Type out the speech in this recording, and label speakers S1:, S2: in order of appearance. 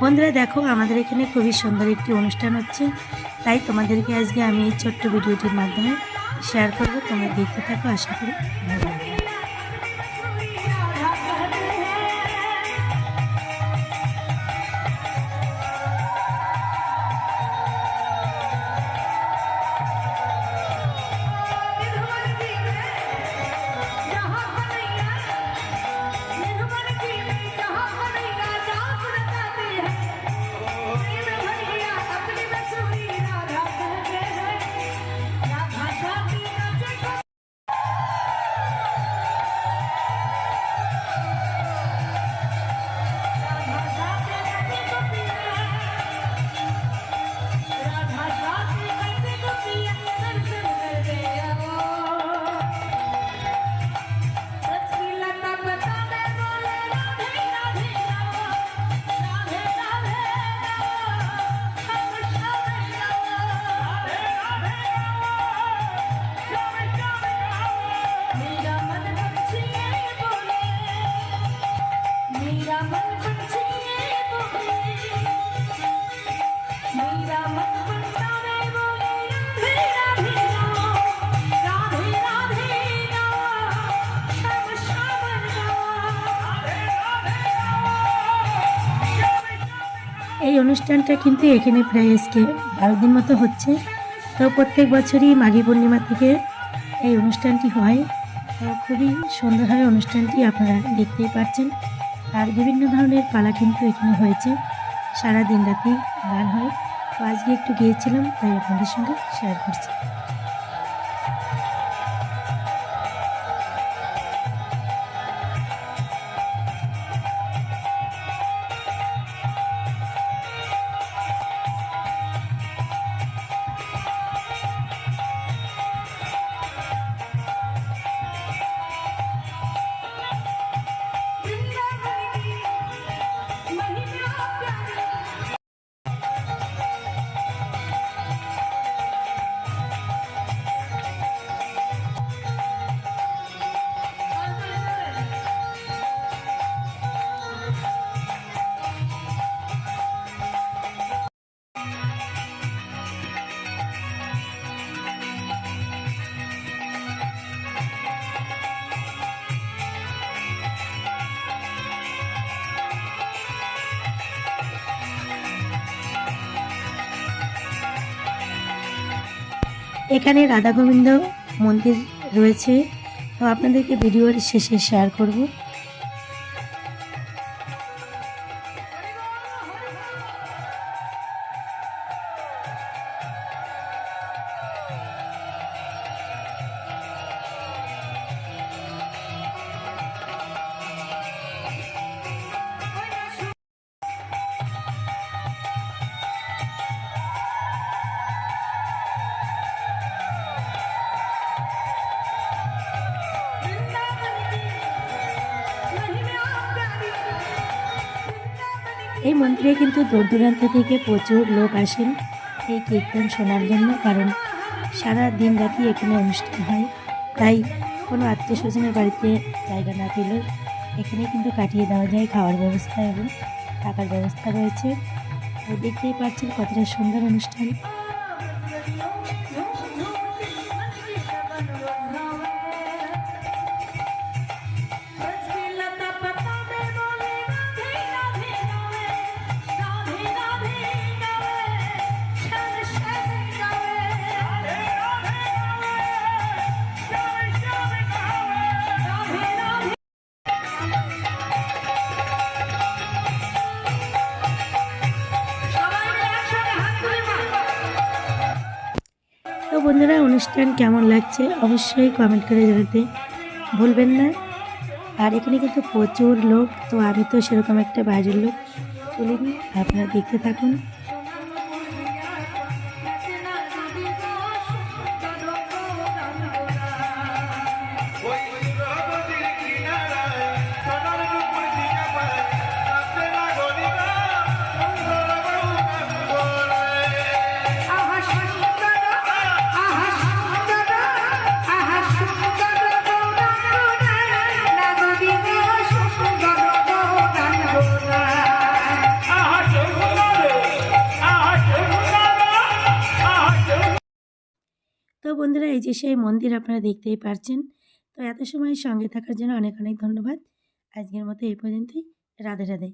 S1: বন্ধুরা দেখো, আমাদের এখানে খুবই সুন্দর একটি অনুষ্ঠান হচ্ছে। তাই তোমাদেরকে আজকে আমি এই ছোট্ট ভিডিওটির মাধ্যমে শেয়ার করব। তোমরা দেখতে থাকো, আশা করি ভালো লাগবে। এই অনুষ্ঠানটা কিন্তু এখানে প্রায় আজকে বারো দিন মতো হচ্ছে। তো প্রত্যেক বছরই মাঘী পূর্ণিমা থেকে এই অনুষ্ঠানটি হয়। তো খুবই সুন্দরভাবে অনুষ্ঠানটি আপনারা দেখতেই পাচ্ছেন। আর বিভিন্ন ধরনের পালা কিন্তু এখানে হয়েছে। সারা দিন রাতি গান হয়। আজকে একটু গিয়েছিলাম তাই আপনাদের সঙ্গে শেয়ার করছি। এখানে রাধা গোবিন্দ মন্দির রয়েছে। তো আপনাদেরকে ভিডিওর শেষে শেয়ার করব। এই মন্দিরে কিন্তু দূর দূরান্ত থেকে প্রচুর লোক আসেন এই কীর্তন শোনার জন্য, কারণ সারা দিন রাতি এখানে অনুষ্ঠান হয়। তাই কোনো আত্মীয় স্বজনের বাড়িতে জায়গা না পেলে এখানে কিন্তু কাটিয়ে দেওয়া যায় খাওয়ার ব্যবস্থা এবং থাকার ব্যবস্থা রয়েছে। তো দেখতেই পাচ্ছেন কতটা সুন্দর অনুষ্ঠান। তো বন্ধুরা, অনুষ্ঠান কেমন লাগছে অবশ্যই কমেন্ট করে জানাতে ভুলবেন না। আর এখানে কিন্তু প্রচুর লোক, তো আমি তো সেরকম একটা বাইরের লোক তুলিনি। আপনারা দেখতে থাকুন।
S2: বন্ধুরা, এই যে সেই মন্দির আপনারা দেখতেই পারছেন। তো এত সময় সঙ্গে থাকার জন্য অনেক অনেক ধন্যবাদ। আজকের মতো এই পর্যন্তই। রাধে রাধে।